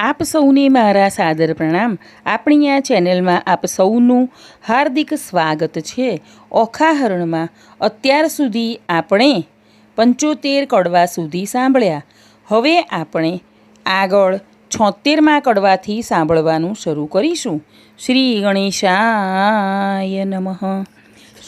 આપ સૌને મારા સાદર પ્રણામ. આપણી આ ચેનલમાં આપ સૌનું હાર્દિક સ્વાગત છે. ઓખાહરણમાં અત્યાર સુધી આપણે પંચોતેર કડવા સુધી સાંભળ્યા. હવે આપણે આગળ છોતેરમાં કડવાથી સાંભળવાનું શરૂ કરીશું. શ્રી ગણેશાય નમઃ.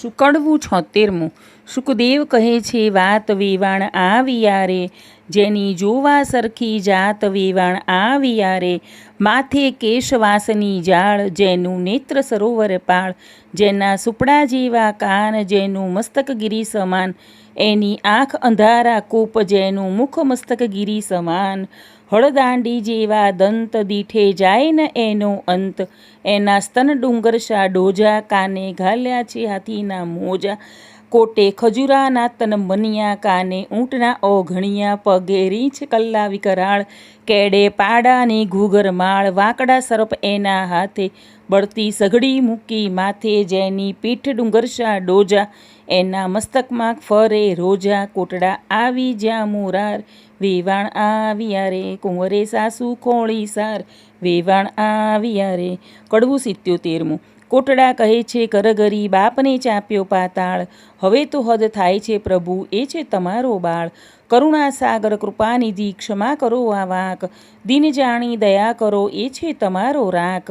શું કડવું છોતેરમું? સુખદેવ કહે છે, વાત વેવાણ આ વિયારે જેની જોવા સરખી જાત વેવાણ આ વિયારે માથે કેશવાસની જાળ, જેનું નેત્ર સરોવર પાળ, જેના સુપડા જેવા કાન, જેનું મસ્તક ગિરી સમાન, એની આંખ અંધારા કૂપ, જેનું મુખ મસ્તક સમાન. હળદાંડી જેવા દંત દીઠે જાય ને એનો અંત, એના સ્તન ડુંગરશા ડોજા, કાને ઘાલ્યા છે હાથીના મોજા. કોટે ખજૂરાના તન મનિયા કાને, ઊંટના ઓઘણિયા, પગે રીંછ કલ્લા વિકરાળ, કેડે પાડાની ઘૂઘર માળ, વાંકડા સરપ એના હાથે, બળતી સઘડી મૂકી માથે જેની પીઠ ડુંગરશા ડોજા, એના મસ્તકમાં ફરે રોજા, કોટડા આવી જ્યાં મોરાર, વેવાણ આવ્યા રે કુંવરે સાસુ ખોળી સાર વેવાણ આવ્યા રે કડવું સિત્યોતેરમું કોટડા કહે છે, કરગરી બાપને ચાપ્યો પાતાળ. હવે તો હદ થાય છે પ્રભુ, એ છે તમારો બાળ. કરુણા સાગર કૃપાનિધિ ક્ષમા કરો આ વાંક. દિન જાણી દયા કરો, એ છે તમારો રાક.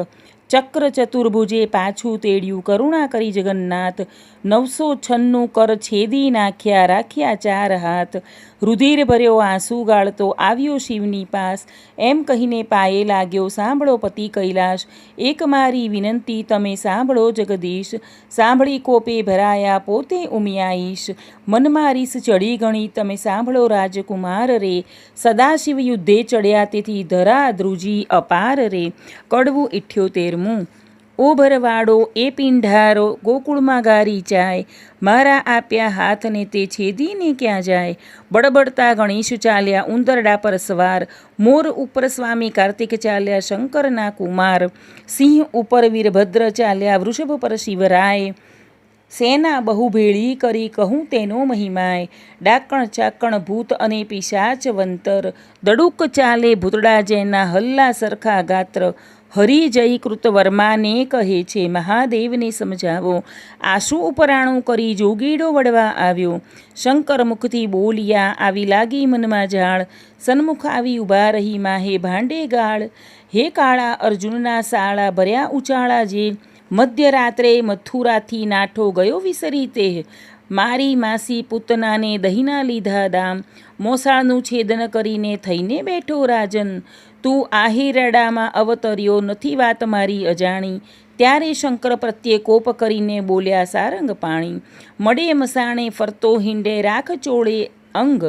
ચક્ર ચતુર્ભુજે પાછું તેડ્યું. કરુણા કરી જગન્નાથ. નવસો છન્નું કર છેદી નાખ્યા, રાખ્યા ચાર હાથ. રુધિર ભર્યો આંસુ ગાળતો, આવ્યો શિવની પાસ. એમ કહીને પાયે લાગ્યો, સાંભળો પતિ કૈલાશ. એક મારી વિનંતી, તમે સાંભળો જગદીશ. સાંભળી કોપે ભરાયા, પોતે ઉમિયાઈશ. મનમાં રીસ ચડી ગણી, તમે સાંભળો રાજકુમાર રે. સદાશિવ યુદ્ધે ચડ્યા, તેથી ધરા ધ્રુજી અપાર રે. કડવું ઇઠ્યોતેરમું ઓ એ પિંઢારો ગોકુળમાં ગારી જાય. મારા આપ્યા હાથને તે છેદીને ક્યાં જાય? બડબડતા ગણેશ ચાલ્યા ઉંદરડા પર સવાર. મોર ઉપર સ્વામી કાર્તિક ચાલ્યા શંકરના કુમાર. સિંહ ઉપર વીરભદ્ર ચાલ્યા વૃષભ પર શિવરાય. સેના બહુ ભેળી કરી કહું તેનો મહિમાય. ડાકણ ચાકણ ભૂત અને પિશાચ વંતર. દડુક ચાલે ભૂતડા જેના હલ્લા સરખા ગાત્ર. હરિજય કૃતવર્માને કહે છે, મહાદેવને સમજાવો. આશુ ઉપરાણું કરી જોગીડો વળવા આવ્યો. શંકર મુખથી બોલ્યા, આવી લાગી મનમાં ઝાડ સન્મુખ આવી ઊભા રહી માહે ભાંડે ગાળ. હે કાળા અર્જુનના સાળા ભર્યા ઉચાળા જે. મધ્યરાત્રે મથુરાથી નાઠો ગયો વિસરી તે. મારી માસી પૂતનાને દહીંના લીધા દામ મોસાળનું છેદન કરીને થઈને બેઠો રાજન. તું આહિરડામાં અવતર્યો નથી વાત મારી અજાણી. ત્યારે શંકર પ્રત્યે કોપ કરીને બોલ્યા, સારંગ પાણી મડે મસાણે ફરતો હિંડે રાખ ચોળે અંગ.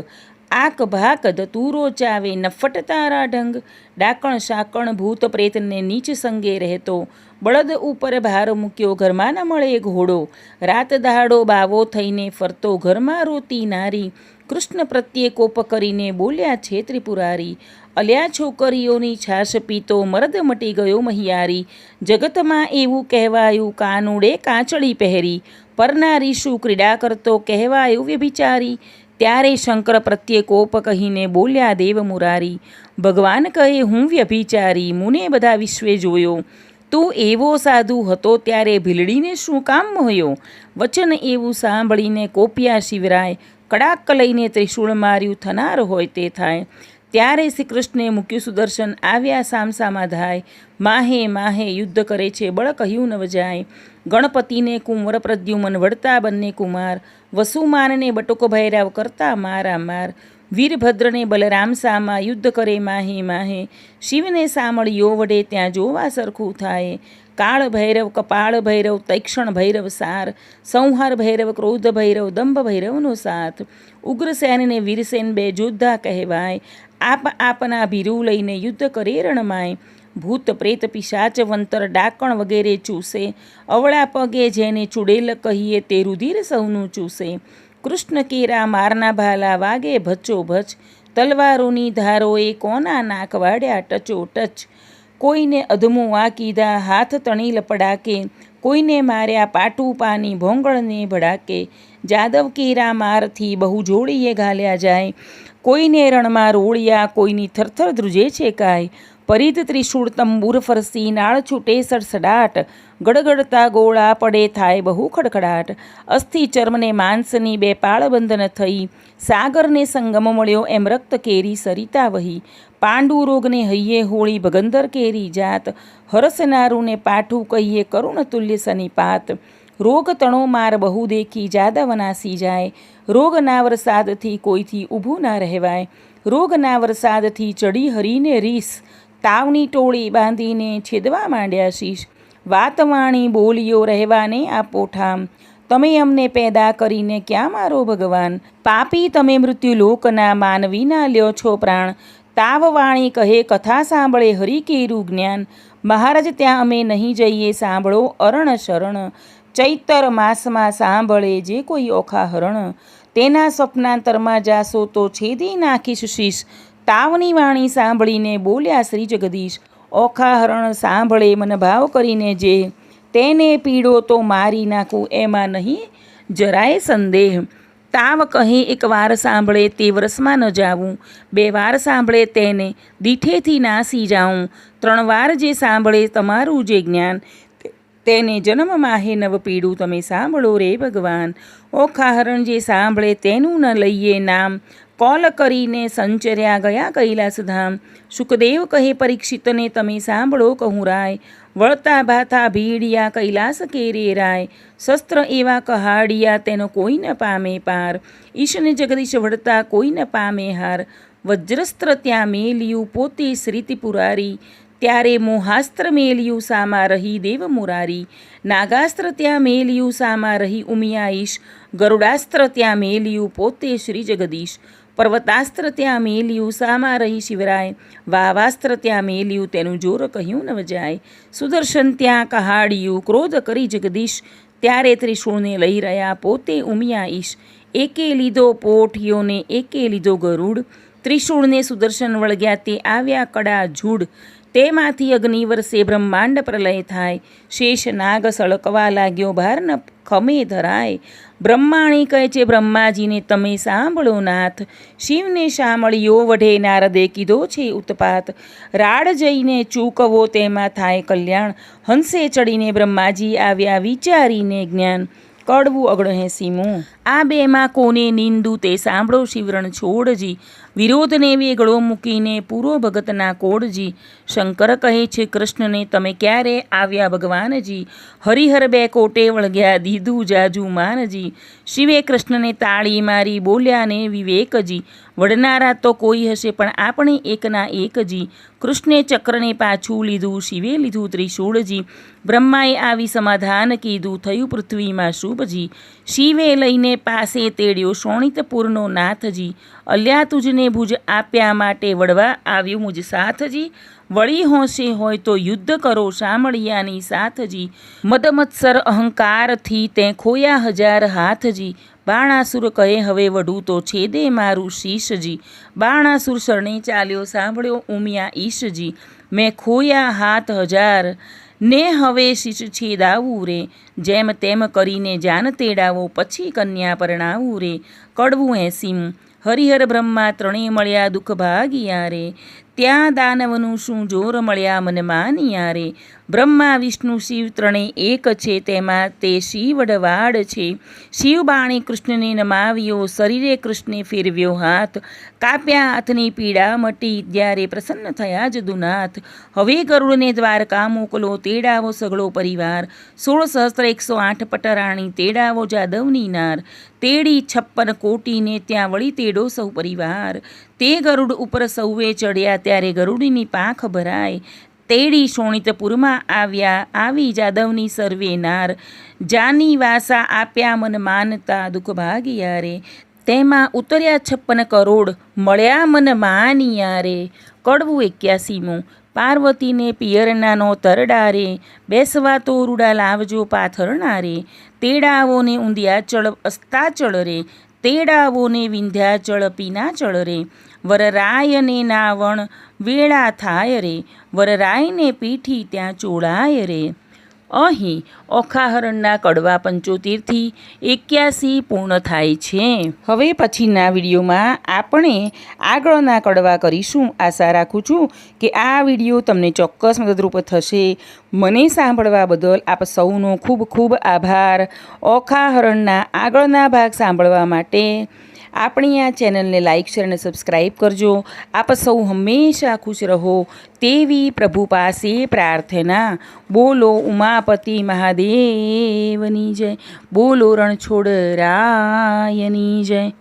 આક ભાક ધતુરો ચાવે નફટ તારા ઢંગ. ડાકણ શાકણ ભૂત પ્રેતને નીચ સંગે રહેતો. બળદ ઉપર ભાર મૂક્યો ઘરમાં ન મળે ઘોડો. રાત દહાડો બાવો થઈને ફરતો ઘરમાં રોતી નારી. કૃષ્ણ પ્રત્યે કોપ કરીને બોલ્યા છે ત્રિપુરારી. અલ્યા છોકરીઓની છાશ પીતો મરદ મટી ગયો મહિયારી. જગતમાં એવું કહેવાયું કાનુડે કાચળી પહેરી. પરનારી શું ક્રીડા કરતો કહેવાયું વ્યભિચારી. ત્યારે શંકર પ્રત્યે કોપ કહીને બોલ્યા, દેવ મુરારી, ભગવાન કહે, હું વ્યભિચારી, મુને બધા વિશ્વે જોયો. તું એવો સાધુ હતો ત્યારે ભીલડીને શું કામ હોયો વચન એવું સાંભળીને કોપિયા શિવરાય કડાક લઈને ત્રિશૂળ માર્યું, થનાર હોય તે થાય. ત્યારે શ્રી કૃષ્ણે મૂક્યું સુદર્શન, આવ્યા સામસામાં ધાય. માહે માહે યુદ્ધ કરે છે, બળ કહ્યું ન જાય ગણપતિને કુંવર પ્રદ્યુમન વળતા બંને કુમાર, વસુમાનને બટુક ભૈરવ કરતા મારા માર. વીરભદ્રને બલરામ સામા યુદ્ધ કરે માહે માહે. શિવને સામળિયો વડે ત્યાં જોવા સરખું થાય. કાળ ભૈરવ, કપાળ ભૈરવ, તૈક્ષણ ભૈરવ સાર. સંહાર ભૈરવ, ક્રોધ ભૈરવ, દંભ ભૈરવનો સાથ. ઉગ્રસેનને વીરસેન બે જોદ્ધા કહેવાય. આપ આપના ભીરુ લઈને યુદ્ધ કરે રણમાય. ભૂત પ્રેત પિશાચ વંતર ડાકણ વગેરે ચૂસે. અવળા પગે જેને ચૂડેલ કહીએ તે રુધિર સૌનું ચૂસે. કૃષ્ણ કેરા મારના ભાલા વાગે ભચો ભચ. તલવારોની ધારોએ કોના નાક વાડ્યા ટચો ટચ. કોઈને અધમું આ કીધા હાથ તણી લપડાકે કોઈને માર્યા પાટું પાની ભોંગળને ભડાકે. જાદવ કેરા મારથી બહુ જોડીએ ઘાલ્યા જાય. કોઈને રણમાં રોળિયા કોઈની થરથર ધ્રુજે છે કાય. પરિત ત્રિશૂળ તંબુર ફરસી નાળ છૂટે સડસડાટ. ગડગડતા ગોળા પડે થાય બહુ ખડખડાટ. અસ્થિ ચર્મને માંસની બે પાળ બંધન થઈ. સાગરને સંગમ મળ્યો એમ રક્ત કેરી સરિતા વહી. પાંડુ રોગને હૈયે હોળી ભગંદર કેરી જાત. હરસનારુને પાઠું કહીએ કરુણ તુલ્ય સનિપાત રોગ તણો માર બહુ દેખી જાદવનાસી જાય. રોગના વરસાદથી કોઈથી ઊભું ના રહેવાય. રોગના વરસાદથી ચડી હરીને રીસ. તાવની ટોળી બાંધીને છેદવા માંડ્યા શીશ. વાતવાણી બોલીઓ રહેવાને આપો ઠામ તમે અમને પેદા કરીને ક્યાં મારો ભગવાન? પાપી તમે મૃત્યુલોકના માનવીના લ્યો છો પ્રાણ. તાવવાણી કહે કથા સાંભળે હરિ કેરું જ્ઞાન. મહારાજ ત્યાં અમે નહીં જઈએ સાંભળો અરણ શરણ. ચૈતર માસમાં સાંભળે જે કોઈ ઓખા હરણ તેના સ્વપ્નાંતરમાં જાશો તો છેદી નાખીશ શીશ. તાવની વાણી સાંભળીને બોલ્યા શ્રી જગદીશ ઓખા હરણ સાંભળે મને ભાવ કરીને જે, તેને પીડો તો મારી નાખું એમાં નહીં, જરાય સંદેહ. તાવ કહે એક વાર સાંભળે તે વર્ષમાં ન જાવું, બે વાર સાંભળે તેને દીઠેથી નાસી જાઉં, ત્રણ વાર જે સાંભળે તમારું જે જ્ઞાન, તેને જન્મ માહે નવ પીડું તમે સાંભળો રે ભગવાન. ઓખા હરણ જે સાંભળે તેનું ન લઈએ નામ કોલ કરીને સંચર્યા ગયા કૈલાસધામ. સુખદેવ કહે, પરીક્ષિતને તમે સાંભળો કહું રાય. વળતા ભાથા ભીડિયા કૈલાસ કેરે રાય. શસ્ત્ર એવા કહાડિયા તેનો કોઈ ન પામે પાર. ઈશને જગદીશ વળતા કોઈ ન પામે હાર. વજ્રસ્ત્ર ત્યાં મેલ્યું પોતે શ્રીતિ પુરારી. ત્યારે મોહાસ્ત્ર મેલ્યું સામા રહી દેવ મુરારી. નાગાસ્ત્ર ત્યાં મેલ્યું સામા રહી ઉમિયાઈશ ગરુડાસ્ત્ર ત્યાં મેલ્યું પોતે શ્રી જગદીશ. પર્વતાસ્ત્ર ત્યાં મેલ્યું સામા રહી શિવરાય. વાવાસ્ત્ર ત્યાં મેલ્યું તેનું જોર કહ્યું ન વજાય સુદર્શન ત્યાં કહાડિયું ક્રોધ કરી જગદીશ. ત્યારે ત્રિશૂળને લઈ રહ્યા પોતે ઉમિયા ઈશ. એકે લીધો પોઠિયોને એકે લીધો ગરુડ. ત્રિશૂળને સુદર્શન વળગ્યા તે આવ્યા કડા ઝૂડ તેમાંથી અગ્નિ વર્ષે બ્રહ્માંડ પ્રલય થાય. શેષ નાગ સળકવા લાગ્યો ભાર ન ખમે ધરાય. બ્રહ્માણી કહે છે, બ્રહ્માજીને તમે સાંભળો નાથ. શિવને સાંભળ્યો, વઢે નારદે કીધો છે ઉત્પાત. રાડ જઈને ચૂકવો, તેમાં થાય કલ્યાણ. હંસે ચડીને બ્રહ્માજી આવ્યા વિચારીને જ્ઞાન. કડવું અગણહેસીમું આ બેમાં કોને નિંદુ તે સાંભળો શિવરણ છોડજી. વિરોધને વેગળો મૂકીને પૂરો ભગતના કોડજી. શંકર કહે છે, કૃષ્ણને તમે ક્યારે આવ્યા ભગવાનજી? હરિહર બે કોટે વળગ્યા દીધું જાજુ માનજી. શિવે કૃષ્ણને તાળી મારી બોલ્યા ને વિવેકજી. વડનારા તો કોઈ હશે, પણ આપણે એકના એકજી. કૃષ્ણે ચક્રને પાછું લીધું, શિવે લીધું ત્રિશૂળજી. બ્રહ્માએ આવી સમાધાન કીધું, થયું પૃથ્વીમાં શુભજી. શિવે લઈને પાસે તેડ્યો શોણિતપુરનો નાથજી. અલ્યા તુજને ભુજ આપ્યા માટે વળવા આવ્યું મુજ સાથજી. વળી હોંશે હોય તો યુદ્ધ કરો શામળિયાની સાથજી. મદમત્સર અહંકારથી તે ખોયા હજાર હાથજી. બાણાસુર કહે હવે વઢું તો છેદે મારું શીશજી. બાણાસુર શરણે ચાલ્યો સાંભળ્યો ઉમિયા ઈશજી. મેં ખોયા હાથ હજાર ને હવે શીશ છેદાવું રે જેમ તેમ કરીને જાન તેડાવો, પછી કન્યા પરણાવું રે કડવું એસીમ હરિહર બ્રહ્મા ત્રણેય મળ્યા દુઃખ ભાગિયા રે ત્યાં દાનવનું શું જોર મળ્યા મને માનિયા રે બ્રહ્મા, વિષ્ણુ, શિવ ત્રણેય એક છે તેમાં તે શિવડવાડ છે. શિવબાણી કૃષ્ણને નમાવ્યો, શરીરે કૃષ્ણે ફેરવ્યો હાથ. કાપ્યા હાથની પીડા મટી ત્યારે પ્રસન્ન થયા જદુનાથ હવે ગરુડને દ્વારકા મોકલો, તેડાવો સગળો પરિવાર. સોળ સહસ્ત્ર એકસો આઠ પટરાણી તેડાવો જાદવની નાર. તેડી છપ્પન કોટીને ત્યાં વળી તેડો સૌ પરિવાર. તે ગરુડ ઉપર સૌએ ચડ્યા ત્યારે ગરુડીની પાંખ ભરાય તેડી શોણિતપુરમાં આવ્યા, આવી જાદવની સર્વે નાર. જાની વાસા આપ્યા મન માનતા દુઃખ ભાગ્યા રે. તેમાં ઉતર્યા છપ્પન કરોડ, મળ્યા મન માનિયા રે. કડવું એક્યાસીમું પાર્વતીને પિયરનાનો તરડારે બેસવા તો રૂડા લાવજો પાથરનારે તેડાવોને ઊંધિયાચળ અસ્તાચળ રે. તેડાવોને વિંધ્યાચળ પીનાચળ રે. વરરાયને નાવણ વેળા થાય રે. વરરાયને પીઠી ત્યાં ચોળાય રે. અહીં ઓખાહરણના કડવા પંચોતેરથી એક્યાસી પૂર્ણ થાય છે. હવે પછીના વિડીયોમાં આપણે આગળના કડવા કરીશું. આશા રાખું છું કે આ વીડિયો તમને ચોક્કસ મદદરૂપ થશે. મને સાંભળવા બદલ આપ સૌનો ખૂબ ખૂબ આભાર. ઓખાહરણના આગળના ભાગ સાંભળવા માટે આપણી આ ચેનલને લાઇક શેર અને સબસ્ક્રાઈબ કરજો. આપ સૌ હંમેશા ખુશ રહો તેવી પ્રભુ પાસે પ્રાર્થના. બોલો, ઉમાપતિ મહાદેવની જય. બોલો, રણછોડરાયની જય.